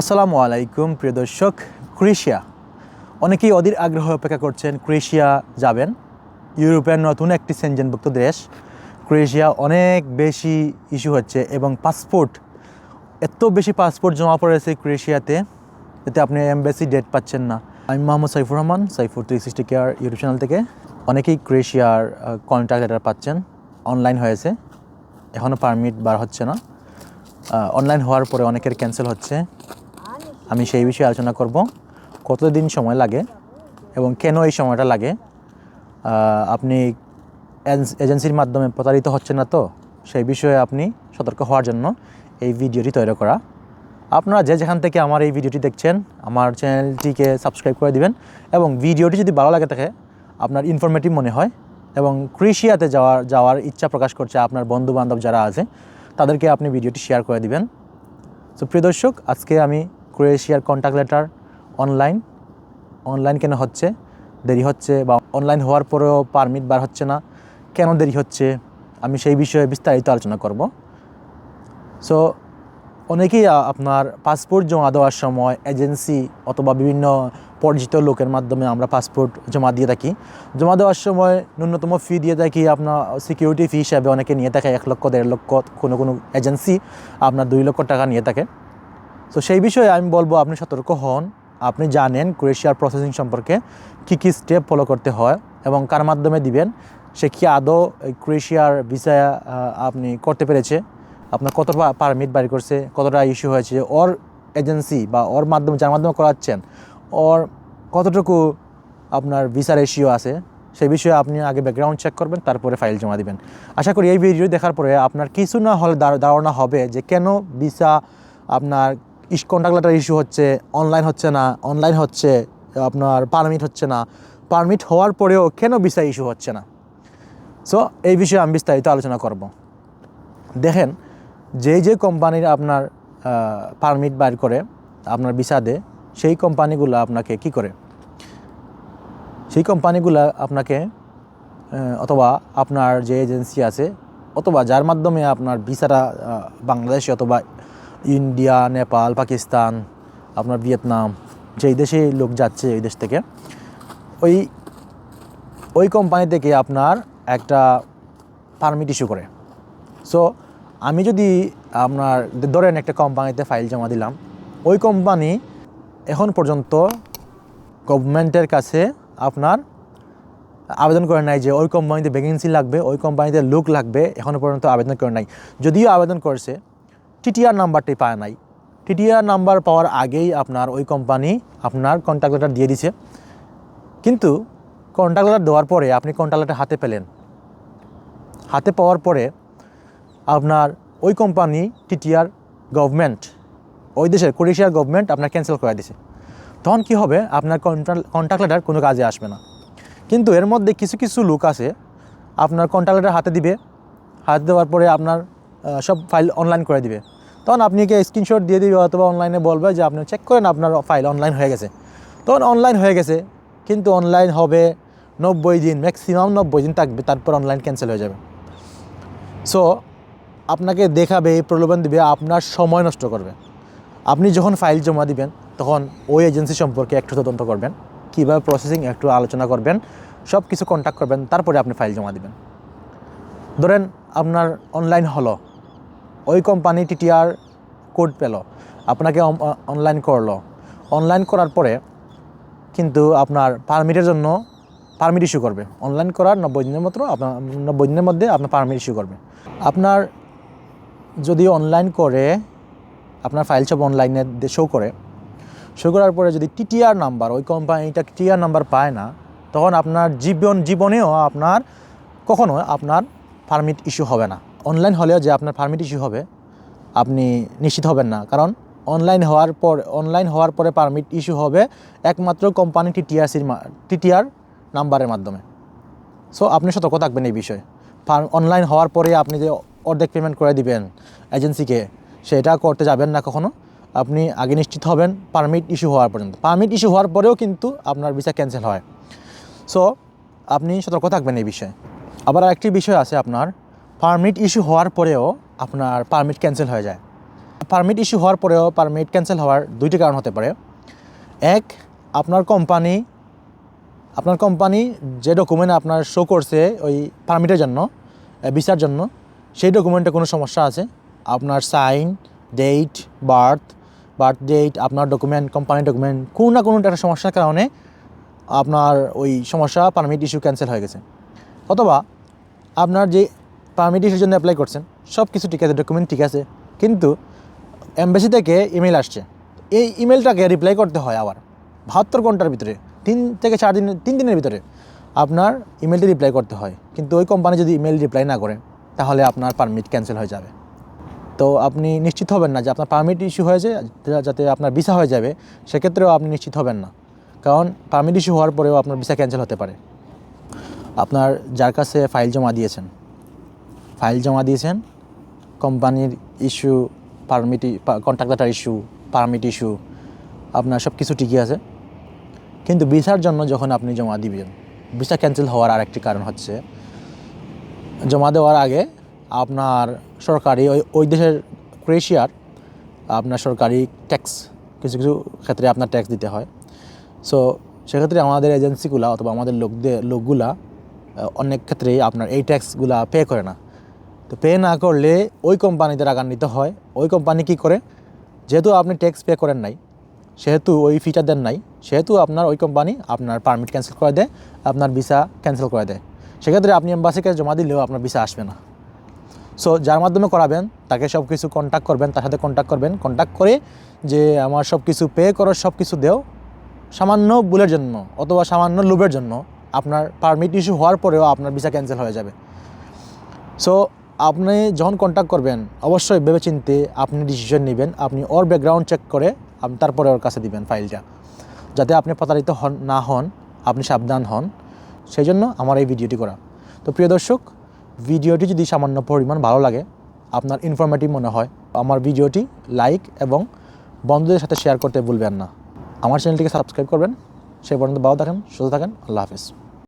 আসসালামু আলাইকুম, প্রিয় দর্শক, ক্রোয়েশিয়া। অনেকেই অধীর আগ্রহ অপেক্ষা করছেন, ক্রোয়েশিয়া যাবেন। ইউরোপের নতুন একটি সেনজেনভুক্ত দেশ। ক্রোয়েশিয়া অনেক বেশি ইস্যু হচ্ছে এবং পাসপোর্ট, এত বেশি পাসপোর্ট জমা পড়েছে ক্রোয়েশিয়াতে, এতে আপনি এমবেসি ডেট পাচ্ছেন না। আমি Mohammad Saifur Rahman, Saifur three sixty care YouTube channel থেকে। অনেকেই ক্রোয়েশিয়ার কন্ট্যাক্ট লেটার পাচ্ছেন। অনলাইন হয়েছে এখনও পারমিট বার হচ্ছে না। অনলাইন হওয়ার পরে অনেকের ক্যান্সেল হচ্ছে। আমি সেই বিষয়ে আলোচনা করব। কতদিন সময় লাগে এবং কেন এই সময়টা লাগে? আপনি এজেন্স- এজেন্সির মাধ্যমে প্রতারিত হচ্ছে না তো, সেই বিষয়ে আপনি সতর্ক হওয়ার জন্য এই ভিডিওটি তৈরি করা। আপনারা যে যেখান থেকে আমার এই ভিডিওটি দেখছেন, আমার চ্যানেলটিকে সাবস্ক্রাইব করে দিবেন এবং ভিডিওটি যদি ভালো লাগে থাকে, আপনার ইনফরমেটিভ মনে হয় এবং ক্রিশিয়াতে যাওয়ার যাওয়ার ইচ্ছা প্রকাশ করছে আপনার বন্ধু বান্ধব যারা আছে, তাদেরকে আপনি ভিডিওটি শেয়ার করে দিবেন। তো প্রিয় দর্শক, আজকে আমি ক্রোয়েশিয়ার কন্ট্যাক্ট লেটার অনলাইন অনলাইন কেন হচ্ছে? দেরি হচ্ছে বা অনলাইন হওয়ার পরেও পারমিট বার হচ্ছে না। কেন দেরি হচ্ছে? আমি সেই বিষয়ে বিস্তারিত আলোচনা করব। সো অনেকেই আপনার পাসপোর্ট জমা দেওয়ার সময় এজেন্সি অথবা বিভিন্ন পরিচিত লোকের মাধ্যমে আমরা পাসপোর্ট জমা দিয়ে থাকি। জমা দেওয়ার সময় ন্যূনতম ফি দিয়ে থাকি আপনার সিকিউরিটি ফি হিসাবে অনেকে নিয়ে থাকে, এক লক্ষ, দেড় লক্ষ, কোনো কোনো এজেন্সি আপনার দুই লক্ষ টাকা নিয়ে থাকে। তো সেই বিষয়ে আমি বলব আপনি সতর্ক হন। আপনি জানেন ক্রোয়েশিয়ার প্রসেসিং সম্পর্কে কী কী স্টেপ ফলো করতে হয় এবং কার মাধ্যমে দিবেন। সে কি আদৌ ক্রোয়েশিয়ার ভিসা আপনি করতে পেরেছে? আপনার কতটা পারমিট বাড়ি করছে? কতটা ইস্যু হয়েছে? ওর এজেন্সি বা ওর মাধ্যমে যার মাধ্যমে করাচ্ছেন? ওর কতটুকু আপনার ভিসার রেশিও আছে? সেই বিষয়ে আপনি আগে ব্যাকগ্রাউন্ড চেক করবেন, তারপরে ফাইল জমা দিবেন। আশা করি এই ভিডিও দেখার পরে আপনার কিছু না হলে ধার- ধারণা হবে যে কেন ভিসা আপনার কন্ট্যাক্ট লেটার ইস্যু হচ্ছে অনলাইন হচ্ছে না অনলাইন হচ্ছে, আপনার পারমিট হচ্ছে না। পারমিট হওয়ার পরেও কেন ভিসা ইস্যু হচ্ছে না? সো এই বিষয়ে আমি বিস্তারিত আলোচনা করব। দেখেন যে যে কোম্পানির আপনার পারমিট বাইর করে, আপনার ভিসা দেয়, সেই কোম্পানিগুলো আপনাকে কি করে? সেই কোম্পানিগুলো আপনাকে অথবা আপনার যে এজেন্সি আছে, অথবা যার মাধ্যমে আপনার ভিসাটা বাংলাদেশে অথবা ইন্ডিয়া, নেপাল, পাকিস্তান, আপনার ভিয়েতনাম, যেই দেশে লোক যাচ্ছে এই দেশ থেকে, ওই ওই কোম্পানি থেকে আপনার একটা পারমিট ইস্যু করে। সো আমি যদি আপনার, ধরেন একটা কোম্পানিতে ফাইল জমা দিলাম, ওই কোম্পানি এখন পর্যন্ত গভর্নমেন্টের কাছে আপনার আবেদন করে নাই যে ওই কোম্পানিতে ভ্যাকেন্সি লাগবে, ওই কোম্পানিতে লোক লাগবে এখনও পর্যন্ত আবেদন করে নাই। যদিও আবেদন করেছে টিটিআর নাম্বারটি পায় নাই। টিটিআর নাম্বার পাওয়ার আগেই আপনার ওই কোম্পানি আপনার কন্ট্যাক্ট লেটার দিয়ে দিছে। কিন্তু কন্ট্যাক্ট লেটার দেওয়ার পরে আপনি কন্ট্যাক্ট লেটার হাতে পেলেন। হাতে পাওয়ার পরে আপনার ওই কোম্পানি টিটিআর গভর্নমেন্ট ওই দেশের ক্রোয়েশিয়ার গভর্নমেন্ট আপনার ক্যান্সেল করে দিছে। তখন কি হবে? আপনার কন্ট্যাক্ট লেটার কোনো কাজে আসবে না। কিন্তু এর মধ্যে কিছু কিছু লোক আছে, আপনার কন্ট্যাক্ট লেটার হাতে দিবে। হাতে দেওয়ার পরে আপনার সব ফাইল অনলাইন করে দিবে। তখন আপনি কে স্ক্রিনশট দিয়ে দিবে অথবা অনলাইনে বলবে যে আপনি চেক করেন আপনার ফাইল অনলাইন হয়ে গেছে। তখন অনলাইন হয়ে গেছে, কিন্তু অনলাইন হবে নব্বই দিন ম্যাক্সিমাম নব্বই দিন থাকবে, তারপর অনলাইন ক্যান্সেল হয়ে যাবে। সো আপনাকে দেখাবে, এই প্রলোভন দিবে, আপনার সময় নষ্ট করবে। আপনি যখন ফাইল জমা দিবেন, তখন ওই এজেন্সি সম্পর্কে একটু তদন্ত করবেন, কীভাবে প্রসেসিং একটু আলোচনা করবেন সব কিছু কন্ট্যাক্ট করবেন, তারপরে আপনি ফাইল জমা দিবেন। ধরেন আপনার অনলাইন হলো ওই কোম্পানি টিটিআর কোড পেল। আপনাকে অনলাইন করল অনলাইন করার পরে কিন্তু আপনার পারমিটের জন্য পারমিট ইস্যু করবে অনলাইন করার নব্বই দিনের মতো আপনার নব্বই দিনের মধ্যে আপনার পারমিট ইস্যু করবে আপনার যদি অনলাইন করে আপনার ফাইল সব অনলাইনে শো করে শো করার পরে যদি টিটিআর নাম্বার ওই কোম্পানিটা টিটিআর নাম্বার পায় না, তখন আপনার জীবন জীবনেও আপনার কখনো আপনার পারমিট ইস্যু হবে না। অনলাইন হলেও যে আপনার পারমিট ইস্যু হবে, আপনি নিশ্চিত হবেন না। কারণ অনলাইন হওয়ার পর অনলাইন হওয়ার পরে পারমিট ইস্যু হবে একমাত্র কোম্পানি টিটিআরসির টিটিআর নাম্বারের মাধ্যমে। সো আপনি সতর্ক থাকবেন এই বিষয়ে। অনলাইন হওয়ার পরে আপনি যে অর্ধেক পেমেন্ট করে দিবেন এজেন্সিকে সেটা করতে যাবেন না কখনো। আপনি আগে নিশ্চিত হবেন পারমিট ইস্যু হওয়ার পর্যন্ত। পারমিট ইস্যু হওয়ার পরেও কিন্তু আপনার ভিসা ক্যান্সেল হয়। সো আপনি সতর্ক থাকবেন এই বিষয়ে। আবার আরেকটি বিষয় আছে আপনার। পারমিট ইস্যু হওয়ার পরেও আপনার পারমিট ক্যান্সেল হয়ে যায়। পারমিট ইস্যু হওয়ার পরেও পারমিট ক্যান্সেল হওয়ার দুইটি কারণ হতে পারে। এক, আপনার কোম্পানি আপনার কোম্পানি যে ডকুমেন্ট আপনার শো করছে ওই পারমিটের জন্য ভিসার জন্য, সেই ডকুমেন্টে কোনো সমস্যা আছে? আপনার sign date birth birth date আপনার ডকুমেন্ট কোম্পানির ডকুমেন্ট কোনো না কোনো একটা সমস্যার কারণে আপনার ওই সমস্যা পারমিট ইস্যু ক্যান্সেল হয়ে গেছে। অথবা আপনার যে পারমিট ইস্যুর জন্য অ্যাপ্লাই করছেন সব কিছু ঠিক আছে ডকুমেন্ট ঠিক আছে, কিন্তু এমবাসি থেকে ইমেল আসছে। এই ইমেলটাকে রিপ্লাই করতে হয় আবার বাহাত্তর ঘণ্টার ভিতরে, তিন থেকে চার দিন তিন দিনের ভিতরে আপনার ইমেলটি রিপ্লাই করতে হয়। কিন্তু ওই কোম্পানি যদি ইমেল রিপ্লাই না করে, তাহলে আপনার পারমিট ক্যান্সেল হয়ে যাবে। তো আপনি নিশ্চিত হবেন না যে আপনার পারমিট ইস্যু হয়েছে, যাতে আপনার ভিসা হয়ে যাবে, সেক্ষেত্রেও আপনি নিশ্চিত হবেন না। কারণ পারমিট ইস্যু হওয়ার পরেও আপনার ভিসা ক্যান্সেল হতে পারে। আপনার যার কাছে ফাইল জমা দিয়েছেন ফাইল জমা দিয়েছেন। কোম্পানির issue permit contractor issue permit issue আপনার সব কিছু ঠিকই আছে। কিন্তু ভিসার জন্য যখন আপনি জমা দিবেন, ভিসা ক্যান্সেল হওয়ার আরেকটি কারণ হচ্ছে, জমা দেওয়ার আগে আপনার সরকারি ওই ওই দেশের ক্রোয়েশিয়ার আপনার সরকারি ট্যাক্স কিছু কিছু ক্ষেত্রে আপনার ট্যাক্স দিতে হয়। সো সেক্ষেত্রে আমাদের এজেন্সিগুলা অথবা আমাদের লোকদের লোকগুলা অনেক ক্ষেত্রেই আপনার এই ট্যাক্সগুলা পে করে না। তো পে না করলে ওই কোম্পানিতে রাগান্বিত হয়। ওই কোম্পানি কী করে? যেহেতু আপনি ট্যাক্স পে করেন নাই, সেহেতু ওই ফিটা দেন নাই, সেহেতু আপনার ওই কোম্পানি আপনার পারমিট ক্যান্সেল করে দেয়, আপনার ভিসা ক্যান্সেল করে দেয়। সেক্ষেত্রে আপনি এম্বাসিকে জমা দিলেও আপনার ভিসা আসবে না। সো যার মাধ্যমে করাবেন, তাকে সব কিছু কন্ট্যাক্ট করবেন, তার সাথে কন্ট্যাক্ট করবেন। কন্ট্যাক্ট করে যে আমার সব কিছু পে করো সব কিছু দেও। সামান্য ভুলের জন্য অথবা সামান্য লোভের জন্য আপনার পারমিট ইস্যু হওয়ার পরেও আপনার ভিসা ক্যান্সেল হয়ে যাবে। সো আপনি যখন কন্ট্যাক্ট করবেন, অবশ্যই ভেবেচিন্তে আপনি ডিসিশন নেবেন, আপনি ওর ব্যাকগ্রাউন্ড চেক করে আপনি তারপরে ওর কাছে দিবেন ফাইলটা যাতে আপনি প্রতারিত হন, না হন, আপনি সাবধান হন। সেই জন্য আমার এই ভিডিওটি করা। তো প্রিয় দর্শক ভিডিওটি যদি সামান্য পরিমাণ ভালো লাগে, আপনার ইনফরমেটিভ মনে হয়, আমার ভিডিওটি লাইক এবং বন্ধুদের সাথে শেয়ার করতে ভুলবেন না। আমার চ্যানেলটিকে সাবস্ক্রাইব করবেন। সেই পর্যন্ত ভালো থাকেন, সুস্থ থাকেন, আল্লাহ হাফিজ।